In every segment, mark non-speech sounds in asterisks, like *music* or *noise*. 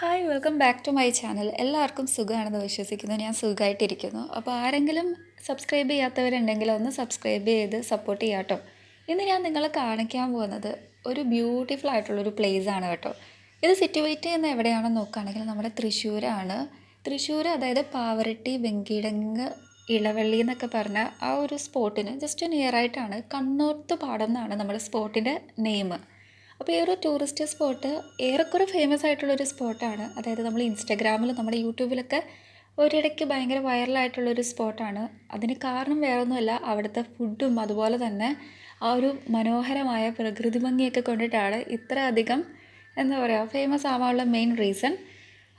Hi welcome back to my channel എല്ലാവർക്കും സുഖമാണെന്ന് വിശ്വസിക്കുന്നു. ഞാൻ സുഖമായിട്ടിരിക്കുന്നു. അപ്പോൾ ആരെങ്കിലും സബ്സ്ക്രൈബ് ചെയ്യാത്തവരുണ്ടെങ്കിൽ ഒന്ന് സബ്സ്ക്രൈബ് ചെയ്ത് സപ്പോർട്ട് ചെയ്യാം കേട്ടോ. ഇന്ന് ഞാൻ നിങ്ങളെ കാണിക്കാൻ പോകുന്നത് ഒരു ബ്യൂട്ടിഫുൾ ആയിട്ടുള്ളൊരു ആണ് കേട്ടോ. ഇത് സിറ്റുവേറ്റ് ചെയ്യുന്ന എവിടെയാണെന്ന് നോക്കുകയാണെങ്കിൽ നമ്മുടെ തൃശ്ശൂരാണ്. തൃശ്ശൂർ അതായത് പാവറട്ടി വെങ്കിടങ്ങ് ഇളവള്ളി എന്നൊക്കെ പറഞ്ഞ ആ ഒരു സ്പോട്ടിന് ജസ്റ്റ് നിയർ ആയിട്ടാണ് കണ്ണോർത്ത് പാടം എന്നാണ് നമ്മുടെ സ്പോട്ടിന്റെ നെയിം അപ്പോൾ ഈ ഒരു ടൂറിസ്റ്റ് സ്പോട്ട് ഏറെക്കുറെ ഫേമസ് ആയിട്ടുള്ളൊരു സ്പോട്ടാണ് അതായത് നമ്മൾ ഇൻസ്റ്റാഗ്രാമിലും നമ്മുടെ യൂട്യൂബിലൊക്കെ ഒരിടയ്ക്ക് ഭയങ്കര വൈറലായിട്ടുള്ളൊരു സ്പോട്ടാണ് അതിന് കാരണം വേറൊന്നുമല്ല അവിടുത്തെ ഫുഡും അതുപോലെ തന്നെ ആ ഒരു മനോഹരമായ പ്രകൃതി ഭംഗിയൊക്കെ കൊണ്ടിട്ടാണ് ഇത്ര അധികം എന്താ പറയുക ഫേമസ് ആവാനുള്ള മെയിൻ റീസൺ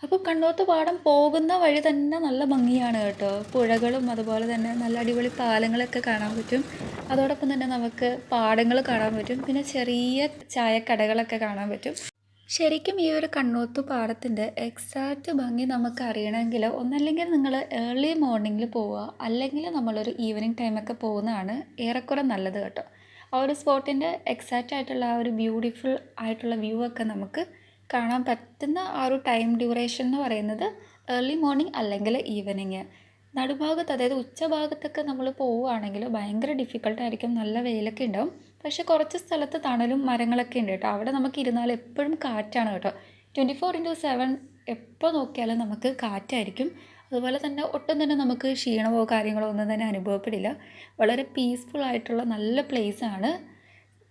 അപ്പോൾ കണ്ണോത്ത് പാടം പോകുന്ന വഴി തന്നെ നല്ല ഭംഗിയാണ് കേട്ടോ. പുഴകളും അതുപോലെ തന്നെ നല്ല അടിപൊളി പാലങ്ങളൊക്കെ കാണാൻ പറ്റും. അതോടൊപ്പം തന്നെ നമുക്ക് പാടങ്ങൾ കാണാൻ പറ്റും. പിന്നെ ചെറിയ ചായക്കടകളൊക്കെ കാണാൻ പറ്റും. ശരിക്കും ഈ ഒരു കണ്ണോത്ത് പാടത്തിന്റെ എക്സാക്റ്റ് ഭംഗി നമുക്ക് അറിയണമെങ്കിൽ ഒന്നല്ലെങ്കിൽ നിങ്ങൾ ഏർലി മോർണിംഗിൽ പോവുക. അല്ലെങ്കിൽ നമ്മളൊരു ഈവനിങ് ടൈമൊക്കെ പോകുന്നതാണ് ഏറെക്കുറെ നല്ലത് കേട്ടോ. ആ ഒരു സ്പോട്ടിന്റെ എക്സാക്റ്റ് ആയിട്ടുള്ള ആ ഒരു ബ്യൂട്ടിഫുൾ ആയിട്ടുള്ള വ്യൂ ഒക്കെ നമുക്ക് കാണാൻ പറ്റുന്ന ആ ഒരു ടൈം ഡ്യൂറേഷൻ എന്ന് പറയുന്നത് ഏർലി മോർണിംഗ് അല്ലെങ്കിൽ ഈവനിങ് നടുഭാഗത്ത് അതായത് ഉച്ചഭാഗത്തൊക്കെ നമ്മൾ പോവുകയാണെങ്കിൽ ഭയങ്കര ഡിഫിക്കൽട്ടായിരിക്കും നല്ല വെയിലൊക്കെ ഉണ്ടാവും. പക്ഷേ കുറച്ച് സ്ഥലത്ത് തണലും മരങ്ങളൊക്കെ ഉണ്ട് കേട്ടോ. അവിടെ നമുക്ക് ഇരുന്നാൽ എപ്പോഴും കാറ്റാണ് കേട്ടോ. ട്വന്റി ഫോർ ഇന്റു സെവൻ എപ്പോൾ നോക്കിയാലും നമുക്ക് കാറ്റായിരിക്കും. അതുപോലെ തന്നെ ഒട്ടും തന്നെ നമുക്ക് ക്ഷീണമോ കാര്യങ്ങളോ ഒന്നും തന്നെ അനുഭവപ്പെടില്ല. വളരെ പീസ്ഫുൾ ആയിട്ടുള്ള നല്ല പ്ലേസ് ആണ്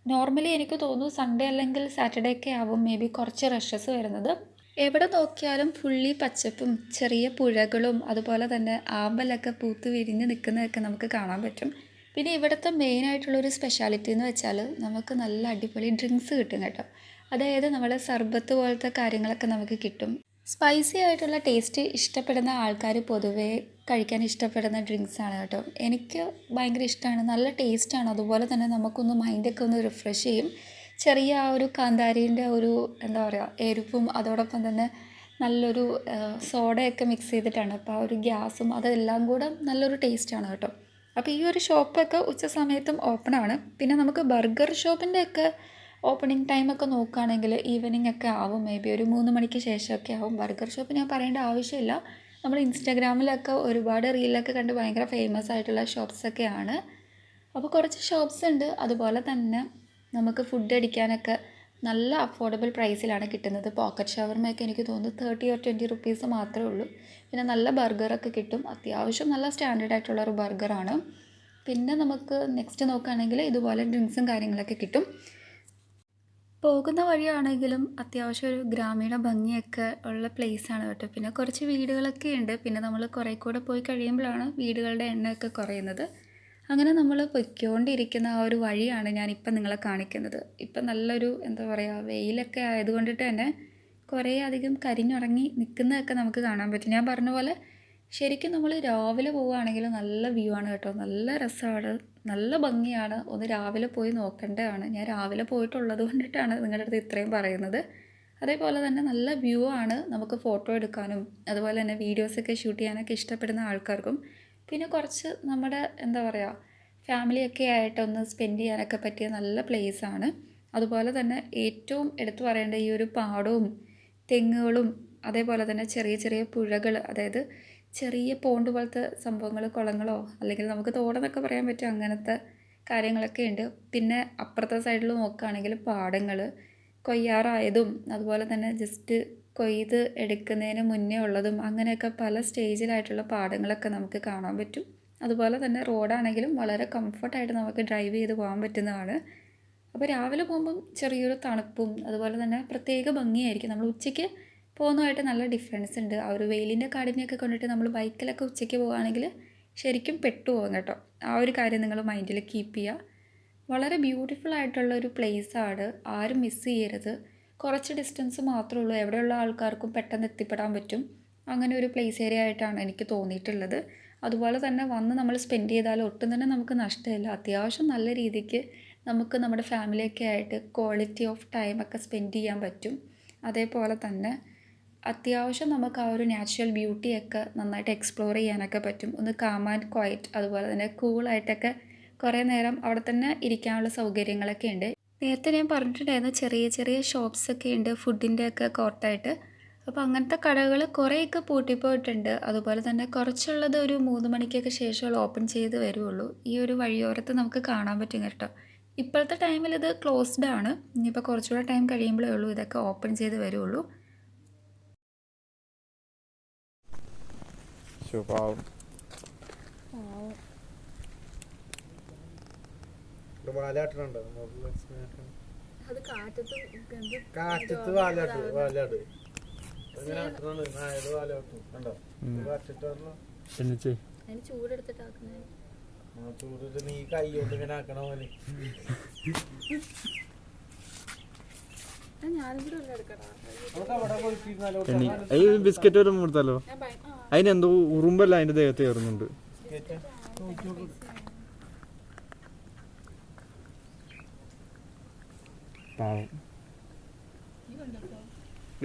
നോർമലി എനിക്ക് തോന്നുന്നു സൺഡേ അല്ലെങ്കിൽ സാറ്റർഡേ ഒക്കെ ആവും. മേ ബി കുറച്ച് റഷസ് വരുന്നത്. എവിടെ നോക്കിയാലും ഫുള്ളി പച്ചപ്പും ചെറിയ പുഴകളും അതുപോലെ തന്നെ ആമ്പലൊക്കെ പൂത്ത് വിരിഞ്ഞ് നിൽക്കുന്നതൊക്കെ നമുക്ക് കാണാൻ പറ്റും. പിന്നെ ഇവിടുത്തെ മെയിനായിട്ടുള്ളൊരു സ്പെഷ്യാലിറ്റി എന്ന് വെച്ചാൽ നമുക്ക് നല്ല അടിപൊളി ഡ്രിങ്ക്സ് കിട്ടും കേട്ടോ. അതായത് നമ്മൾ സർബത്ത് പോലത്തെ കാര്യങ്ങളൊക്കെ നമുക്ക് കിട്ടും. സ്പൈസി ആയിട്ടുള്ള ടേസ്റ്റ് ഇഷ്ടപ്പെടുന്ന ആൾക്കാർ പൊതുവേ കഴിക്കാൻ ഇഷ്ടപ്പെടുന്ന ഡ്രിങ്ക്സാണ് കേട്ടോ. എനിക്ക് ഭയങ്കര ഇഷ്ടമാണ് നല്ല ടേസ്റ്റാണ് അതുപോലെ തന്നെ നമുക്കൊന്ന് മൈൻഡൊക്കെ ഒന്ന് റിഫ്രഷ് ചെയ്യും. ചെറിയ ആ ഒരു കാന്താരീന്റെ ഒരു എന്താ പറയുക എരിവും അതോടൊപ്പം തന്നെ നല്ലൊരു സോഡയൊക്കെ മിക്സ് ചെയ്തിട്ടാണ്. അപ്പോൾ ആ ഒരു ഗ്യാസും അതെല്ലാം കൂടെ നല്ലൊരു ടേസ്റ്റാണ് കേട്ടോ. അപ്പോൾ ഈ ഒരു ഷോപ്പൊക്കെ ഉച്ച സമയത്തും ഓപ്പൺ ആണ്. പിന്നെ നമുക്ക് ബർഗർ ഷോപ്പിന്റെ ഒക്കെ ഓപ്പണിംഗ് ടൈമൊക്കെ നോക്കുകയാണെങ്കിൽ ഈവനിങ് ഒക്കെ ആവും. മേ ബി ഒരു മൂന്ന് മണിക്ക് ശേഷമൊക്കെ ആവും. ബർഗർ ഷോപ്പ് ഞാൻ പറയേണ്ട ആവശ്യമില്ല. നമ്മൾ ഇൻസ്റ്റാഗ്രാമിലൊക്കെ ഒരുപാട് റീലൊക്കെ കണ്ട് ഭയങ്കര ഫേമസ് ആയിട്ടുള്ള ഷോപ്സൊക്കെയാണ് അപ്പോൾ കുറച്ച് ഷോപ്സ് ഉണ്ട്. അതുപോലെ തന്നെ നമുക്ക് ഫുഡ് അടിക്കാനൊക്കെ നല്ല അഫോർഡബിൾ പ്രൈസിലാണ് കിട്ടുന്നത്. പോക്കറ്റ് ഷവർമയൊക്കെ എനിക്ക് തോന്നുന്നു തേർട്ടി ഓർ ട്വന്റി റുപ്പീസ് മാത്രമേ ഉള്ളൂ. പിന്നെ നല്ല ബർഗറൊക്കെ കിട്ടും. അത്യാവശ്യം നല്ല സ്റ്റാൻഡേർഡ് ആയിട്ടുള്ള ഒരു ബർഗറാണ് പിന്നെ നമുക്ക് നെക്സ്റ്റ് നോക്കുകയാണെങ്കിൽ ഇതുപോലെ ഡ്രിങ്ക്സും കാര്യങ്ങളൊക്കെ കിട്ടും. പോകുന്ന വഴിയാണെങ്കിലും അത്യാവശ്യം ഒരു ഗ്രാമീണ ഭംഗിയൊക്കെ ഉള്ള പ്ലേസാണ് കേട്ടോ. പിന്നെ കുറച്ച് വീടുകളൊക്കെ ഉണ്ട്. പിന്നെ നമ്മൾ കുറേ കൂടെ പോയി കഴിയുമ്പോഴാണ് വീടുകളുടെ എണ്ണമൊക്കെ കുറയുന്നത്. അങ്ങനെ നമ്മൾ പൊയ്ക്കൊണ്ടിരിക്കുന്ന ആ ഒരു വഴിയാണ് ഞാനിപ്പം നിങ്ങളെ കാണിക്കുന്നത്. ഇപ്പം നല്ലൊരു എന്താ പറയുക വെയിലൊക്കെ ആയതുകൊണ്ടിട്ട് തന്നെ കുറേ അധികം കരിഞ്ഞുറങ്ങി നിൽക്കുന്നതൊക്കെ നമുക്ക് കാണാൻ പറ്റും. ഞാൻ പറഞ്ഞ പോലെ ശരിക്കും നമ്മൾ രാവിലെ പോവുകയാണെങ്കിൽ നല്ല വ്യൂ ആണ് കേട്ടോ. നല്ല രസമാണ്. നല്ല ഭംഗിയാണ്. ഒന്ന് രാവിലെ പോയി നോക്കേണ്ടതാണ്. ഞാൻ രാവിലെ പോയിട്ടുള്ളത് കൊണ്ടിട്ടാണ് നിങ്ങളുടെ അടുത്ത് ഇത്രയും പറയുന്നത്. അതേപോലെ തന്നെ നല്ല വ്യൂ ആണ് നമുക്ക് ഫോട്ടോ എടുക്കാനും അതുപോലെ തന്നെ വീഡിയോസൊക്കെ ഷൂട്ട് ചെയ്യാനൊക്കെ ഇഷ്ടപ്പെടുന്ന ആൾക്കാർക്കും. പിന്നെ കുറച്ച് നമ്മുടെ എന്താ പറയുക ഫാമിലിയൊക്കെ ആയിട്ടൊന്ന് സ്പെൻഡ് ചെയ്യാനൊക്കെ പറ്റിയ നല്ല പ്ലേസാണ് അതുപോലെ തന്നെ ഏറ്റവും എടുത്തു പറയേണ്ട ഈ ഒരു പാടവും തെങ്ങുകളും അതേപോലെ തന്നെ ചെറിയ ചെറിയ പുഴകൾ അതായത് ചെറിയ പോണ്ട് പോലത്തെ സംഭവങ്ങൾ കുളങ്ങളോ അല്ലെങ്കിൽ നമുക്ക് തോടെന്നൊക്കെ പറയാൻ പറ്റും അങ്ങനത്തെ കാര്യങ്ങളൊക്കെ ഉണ്ട്. പിന്നെ അപ്പുറത്തെ സൈഡിൽ നോക്കുകയാണെങ്കിൽ പാടങ്ങൾ കൊയ്യാറായതും അതുപോലെ തന്നെ ജസ്റ്റ് കൊയ്ത് എടുക്കുന്നതിന് മുന്നേ ഉള്ളതും അങ്ങനെയൊക്കെ പല സ്റ്റേജിലായിട്ടുള്ള പാടങ്ങളൊക്കെ നമുക്ക് കാണാൻ പറ്റും. അതുപോലെ തന്നെ റോഡാണെങ്കിലും വളരെ കംഫർട്ടായിട്ട് നമുക്ക് ഡ്രൈവ് ചെയ്ത് പോകാൻ പറ്റുന്നതാണ്. അപ്പോൾ രാവിലെ പോകുമ്പം ചെറിയൊരു തണുപ്പും അതുപോലെ തന്നെ പ്രത്യേക ഭംഗിയായിരിക്കും. നമ്മൾ ഉച്ചയ്ക്ക് പോകുന്നതായിട്ട് നല്ല ഡിഫറൻസ് ഉണ്ട്. ആ ഒരു വെയിലിന്റെ കാഠിന്യമൊക്കെ കൊണ്ടിട്ട് നമ്മൾ ബൈക്കിലൊക്കെ ഉച്ചയ്ക്ക് പോകുകയാണെങ്കിൽ ശരിക്കും പെട്ടുപോകും കേട്ടോ. ആ ഒരു കാര്യം നിങ്ങൾ മൈൻഡിൽ കീപ്പ് ചെയ്യുക. വളരെ ബ്യൂട്ടിഫുൾ ആയിട്ടുള്ള ഒരു പ്ലേസാണ് ആരും മിസ് ചെയ്യരുത്. കുറച്ച് ഡിസ്റ്റൻസ് മാത്രമേ ഉള്ളൂ. എവിടെയുള്ള ആൾക്കാർക്കും പെട്ടെന്ന് എത്തിപ്പെടാൻ പറ്റും. അങ്ങനെ ഒരു പ്ലേസ് ഏരിയ ആയിട്ടാണ് എനിക്ക് തോന്നിയിട്ടുള്ളത്. അതുപോലെ തന്നെ വന്ന് നമ്മൾ സ്പെൻഡ് ചെയ്താൽ ഒട്ടും തന്നെ നമുക്ക് നഷ്ടമില്ല. അത്യാവശ്യം നല്ല രീതിക്ക് നമുക്ക് നമ്മുടെ ഫാമിലിയൊക്കെ ആയിട്ട് ക്വാളിറ്റി ഓഫ് ടൈമൊക്കെ സ്പെൻഡ് ചെയ്യാൻ പറ്റും. അതേപോലെ തന്നെ അത്യാവശ്യം നമുക്ക് ആ ഒരു നാച്ചുറൽ ബ്യൂട്ടിയൊക്കെ നന്നായിട്ട് എക്സ്പ്ലോർ ചെയ്യാനൊക്കെ പറ്റും. ഒന്ന് കാം ആൻഡ് ക്വയറ്റ് അതുപോലെ തന്നെ കൂളായിട്ടൊക്കെ കുറേ നേരം അവിടെ തന്നെ ഇരിക്കാനുള്ള സൗകര്യങ്ങളൊക്കെ ഉണ്ട്. നേരത്തെ ഞാൻ പറഞ്ഞിട്ടുണ്ടായിരുന്നു ചെറിയ ചെറിയ ഷോപ്സൊക്കെ ഉണ്ട് ഫുഡിന്റെ ഒക്കെ കോർട്ടായിട്ട് അപ്പോൾ അങ്ങനത്തെ കടകൾ കുറേയൊക്കെ പൂട്ടിപ്പോയിട്ടുണ്ട്. അതുപോലെ തന്നെ കുറച്ചുള്ളത് ഒരു മൂന്ന് മണിക്കൊക്കെ ശേഷമുള്ള ഓപ്പൺ ചെയ്ത് വരുള്ളൂ ഈ ഒരു വഴിയോരത്ത് നമുക്ക് കാണാൻ പറ്റും കേട്ടോ. ഇപ്പോഴത്തെ ടൈമിൽ ഇത് ക്ലോസ്ഡ് ആണ്. ഇനിയിപ്പോൾ കുറച്ചുകൂടെ ടൈം കഴിയുമ്പോഴേ ഉള്ളൂ ഇതൊക്കെ ഓപ്പൺ ചെയ്ത് വരുള്ളൂ മുകളിൽ അത് കാറ്റത്ത് വാലാട്ട് വാലാട് ചൂടെടുത്തിട്ടാക്കുന്നേ ചൂടിട്ട് നീ കൈ കൊണ്ട് ഇങ്ങനെ ആക്കണ പോലെ *laughs* ഞാനും കൂടെ ഉള്ള എടുക്കടാ നമുക്ക് അവിടെ പോയിട്ടിരുന്നാലോ എണ്ണി ഈ ബിസ്ക്കറ്റ് വരെ കൊടുത്താലോ? അതിനെന്തോ ഉറുമ്പല്ല അതിന്റെ ദേഹത്ത് കയറുന്നുണ്ട്.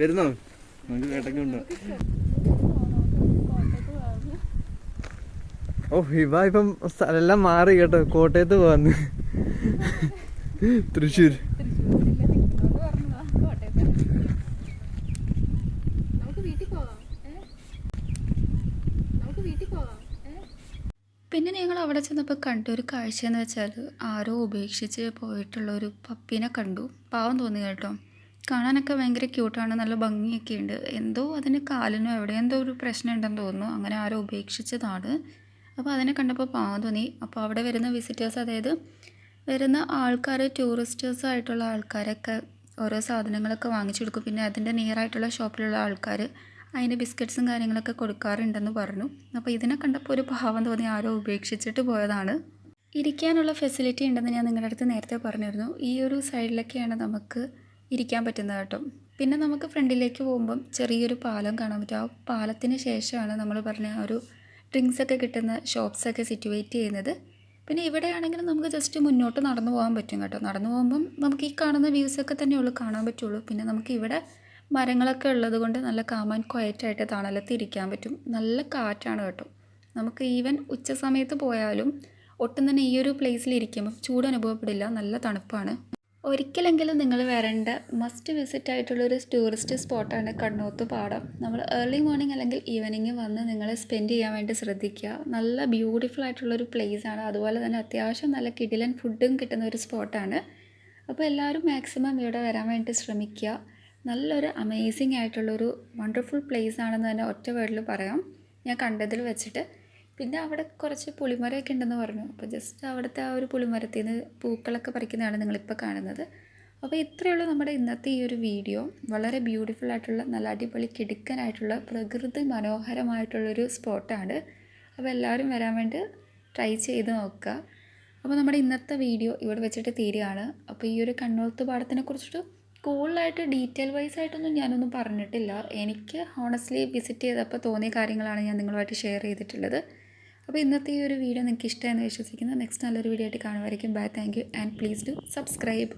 വരുന്നോ? നമുക്ക് കേട്ടൊക്കെ ഓ ഇവ ഇപ്പം സ്ഥലമെല്ലാം മാറി കേട്ടോ. കോട്ടയത്ത് പോവാന്ന്. തൃശ്ശൂർ. അവിടെ ചെന്നപ്പോൾ കണ്ട ഒരു കാഴ്ച എന്ന് വെച്ചാൽ ആരോ ഉപേക്ഷിച്ച് പോയിട്ടുള്ള ഒരു പപ്പീനെ കണ്ടു. പാവം തോന്നി കേട്ടോ. കാണാനൊക്കെ ഭയങ്കര ക്യൂട്ടാണ് നല്ല ഭംഗിയൊക്കെ ഉണ്ട്. എന്തോ അതിന് കാലിനോ എവിടെ എന്തോ ഒരു പ്രശ്നം ഉണ്ടെന്ന് തോന്നുന്നു. അങ്ങനെ ആരോ ഉപേക്ഷിച്ചതാണ്. അപ്പോൾ അതിനെ കണ്ടപ്പോൾ പാവം തോന്നി. അപ്പോൾ അവിടെ വരുന്ന വിസിറ്റേഴ്സ് അതായത് വരുന്ന ആൾക്കാർ ടൂറിസ്റ്റേഴ്സ് ആയിട്ടുള്ള ആൾക്കാരൊക്കെ ഓരോ സാധനങ്ങളൊക്കെ വാങ്ങിച്ചു കൊടുക്കും. പിന്നെ അതിന്റെ നിയറായിട്ടുള്ള ഷോപ്പിലുള്ള ആൾക്കാർ അതിന് ബിസ്ക്കറ്റ്സും കാര്യങ്ങളൊക്കെ കൊടുക്കാറുണ്ടെന്ന് പറഞ്ഞു. അപ്പോൾ ഇതിനെ കണ്ടപ്പോൾ ഒരു ഭാവം തോന്നി. ആരോ ഉപേക്ഷിച്ചിട്ട് പോയതാണ്. ഇരിക്കാനുള്ള ഫെസിലിറ്റി ഉണ്ടെന്ന് ഞാൻ നിങ്ങളുടെ അടുത്ത് നേരത്തെ പറഞ്ഞിരുന്നു. ഈ ഒരു സൈഡിലൊക്കെയാണ് നമുക്ക് ഇരിക്കാൻ പറ്റുന്നത് കേട്ടോ. പിന്നെ നമുക്ക് ഫ്രണ്ടിലേക്ക് പോകുമ്പം ചെറിയൊരു പാലം കാണാൻ പറ്റും. ആ പാലത്തിന് ശേഷമാണ് നമ്മൾ പറഞ്ഞ ആ ഒരു ഡ്രിങ്ക്സ് ഒക്കെ കിട്ടുന്ന ഷോപ്സൊക്കെ സിറ്റുവേറ്റ് ചെയ്യുന്നത്. പിന്നെ ഇവിടെയാണെങ്കിൽ നമുക്ക് ജസ്റ്റ് മുന്നോട്ട് നടന്നു പോകാൻ പറ്റും കേട്ടോ. നടന്നു പോകുമ്പം നമുക്ക് ഈ കാണുന്ന വ്യൂസൊക്കെ തന്നെയുള്ളൂ കാണാൻ പറ്റുള്ളൂ. പിന്നെ നമുക്ക് ഇവിടെ മരങ്ങളൊക്കെ ഉള്ളത് കൊണ്ട് നല്ല കാമാൻ ക്വയറ്റായിട്ട് തണലത്ത് ഇരിക്കാൻ പറ്റും. നല്ല കാറ്റാണ് കേട്ടോ. നമുക്ക് ഈവൻ ഉച്ച സമയത്ത് പോയാലും ഒട്ടും തന്നെ ഈ ഒരു പ്ലേസിൽ ഇരിക്കുമ്പോൾ ചൂട് അനുഭവപ്പെടില്ല. നല്ല തണുപ്പാണ്. ഒരിക്കലെങ്കിലും നിങ്ങൾ വരേണ്ട മസ്റ്റ് വിസിറ്റ് ആയിട്ടുള്ള ഒരു ടൂറിസ്റ്റ് സ്പോട്ടാണ് കണ്ണോത്ത് പാടം. നമ്മൾ ഏർലി മോർണിംഗ് അല്ലെങ്കിൽ ഈവനിങ് വന്ന് നിങ്ങൾ സ്പെൻഡ് ചെയ്യാൻ വേണ്ടി ശ്രദ്ധിക്കുക. നല്ല ബ്യൂട്ടിഫുൾ ആയിട്ടുള്ളൊരു ആണ്. അതുപോലെ തന്നെ അത്യാവശ്യം നല്ല കിടിലൻ ഫുഡും കിട്ടുന്ന ഒരു സ്പോട്ടാണ് അപ്പോൾ എല്ലാവരും മാക്സിമം ഇവിടെ വരാൻ വേണ്ടി ശ്രമിക്കുക. നല്ലൊരു അമേസിങ് ആയിട്ടുള്ളൊരു വണ്ടർഫുൾ പ്ലേസ് ആണെന്ന് തന്നെ ഒറ്റ വേർഡിൽ പറയാം. ഞാൻ കണ്ടതിൽ വെച്ചിട്ട്. പിന്നെ അവിടെ കുറച്ച് പുളിമരമൊക്കെ ഉണ്ടെന്ന് പറഞ്ഞു. അപ്പോൾ ജസ്റ്റ് അവിടുത്തെ ആ ഒരു പുളിമരത്തിൽ നിന്ന് പൂക്കളൊക്കെ പറിക്കുന്നതാണ് നിങ്ങളിപ്പോൾ കാണുന്നത്. അപ്പോൾ ഇത്രയേ ഉള്ളൂ നമ്മുടെ ഇന്നത്തെ ഈ ഒരു വീഡിയോ വളരെ ബ്യൂട്ടിഫുൾ ആയിട്ടുള്ള നല്ല അടിപൊളി കിടുക്കനായിട്ടുള്ള പ്രകൃതി മനോഹരമായിട്ടുള്ളൊരു സ്പോട്ടാണ് അപ്പോൾ എല്ലാവരും വരാൻ വേണ്ടി ട്രൈ ചെയ്ത് നോക്കുക. അപ്പോൾ നമ്മുടെ ഇന്നത്തെ വീഡിയോ ഇവിടെ വെച്ചിട്ട് തീരുകയാണ്. അപ്പോൾ ഈ ഒരു കണ്ണോത്ത് പാടത്തിനെ കുറിച്ചിട്ട് കൂടുതലായിട്ട് ഡീറ്റെയിൽ വൈസ് ആയിട്ടൊന്നും ഞാനൊന്നും പറഞ്ഞിട്ടില്ല. എനിക്ക് ഹോണസ്റ്റ്ലി വിസിറ്റ് ചെയ്തപ്പോൾ തോന്നിയ കാര്യങ്ങളാണ് ഞാൻ നിങ്ങളുമായിട്ട് ഷെയർ ചെയ്തിട്ടുള്ളത്. അപ്പോൾ ഇന്നത്തെ ഈ ഒരു വീഡിയോ നിങ്ങൾക്ക് ഇഷ്ടമെന്ന് വിശ്വസിക്കുന്നു. നെക്സ്റ്റ് നല്ലൊരു വീഡിയോ ആയിട്ട് കാണുമായിരിക്കും. Bye thank you and please do subscribe